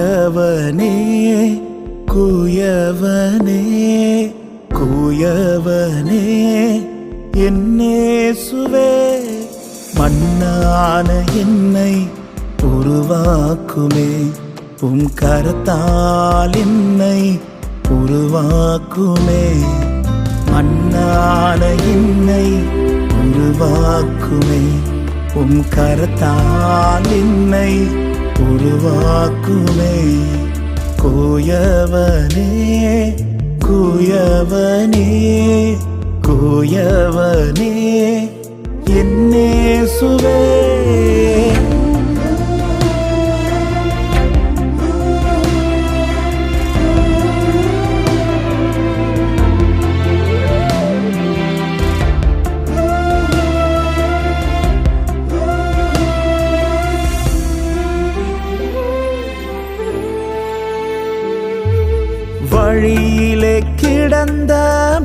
குயவனே குயவனே குயவனே என்னேசுவே மண்ணான என்னை உருவாக்குமே. உம் கரத்தால் என்னை உருவாக்குமே. மண்ணான என்னை உருவாக்குமே. உம் கரத்தால் என்னை உருவாக்குமே. கோயவனே குயவனே குயவனே என்னே சுவே பிறந்த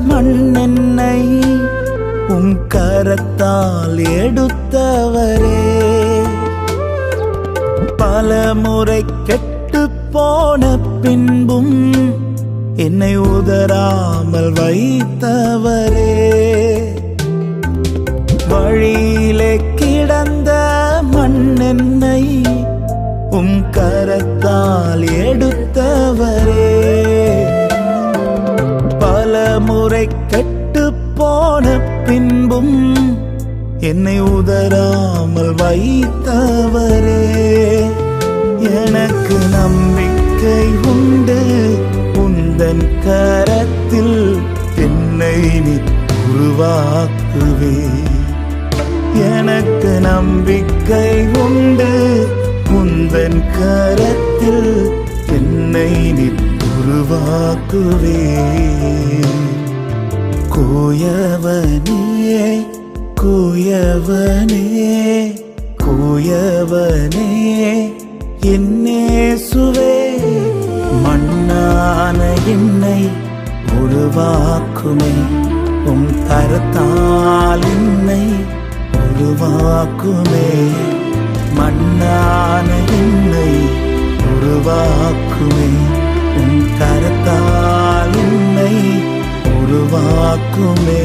மண்ணென்னை உம் கரத்தால் எடுத்தவரே. பல முறை கெட்டு போன பின்பும் என்னை உதராமல் வைத்தவரே. வழியிலே கிடந்த மண்ணென்னை உம் கரத்தால் எடு முறை கெட்டு போன பின்பும் என்னை உதராமல் வைத்தவரே. எனக்கு நம்பிக்கை உண்டு. உந்தன் கரத்தில் என்னை நீ உருவாக்குவே. எனக்கு நம்பிக்கை உண்டு. உந்தன் கரத்தில் என்னை நீ உருவாக்குவே. குயவனே குயவனே குயவனே என்னே சுவே மண்ணான என்னை உருவாக்குமே உம் கரத்தால் என்னை உருவாக்குமே மண்ணான என்னை உருவாக்குமே உம் கரத்தால் என்னை காக்குமே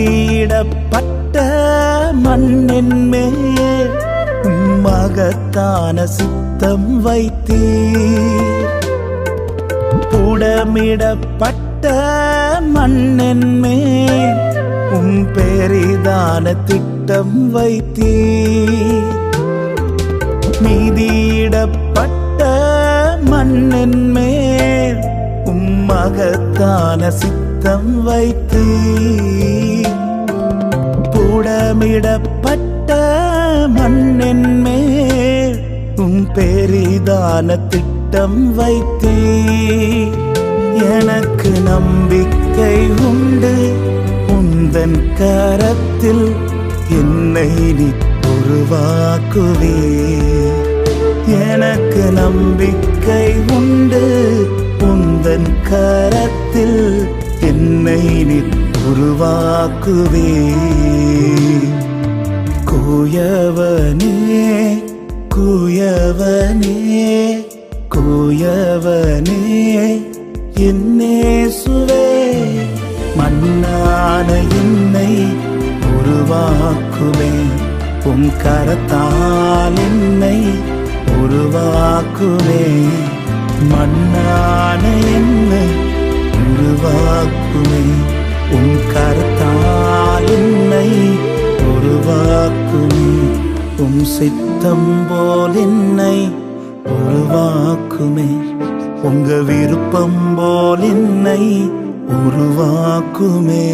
நீதியிடப்பட்ட மண்ணின் மேல் மகத்தான சித்தம் வைத்தீர். புடமிடப்பட்ட மண்ணின் மேல் உம் பெரிதான திட்டம் வைத்தீர். நீதியிடப்பட்ட மண்ணின் மேல் உம் மகத்தான சித்தம் வைத்து புடமிடப்பட்ட மண்ணின் மேல் உம் பெரிதான திட்டம் வைத்து. எனக்கு நம்பிக்கை உண்டு உந்தன் கரத்தில் என்னை நீ உருவாக்குவே. எனக்கு நம்பிக்கை உண்டு உந்தன் கரத்தில் என்னை நீ உருவாக்குவே. குயவனே குயவனே குயவனே என்னே சுவே மண்ணான என்னை உருவாக்குவே உன் கரத்தால் என்னை உருவாக்குவே மண்ணான என்னை சித்தம் போல் என்னை உருவாக்குமே. உங்க விருப்பம் போல் என்னை உருவாக்குமே.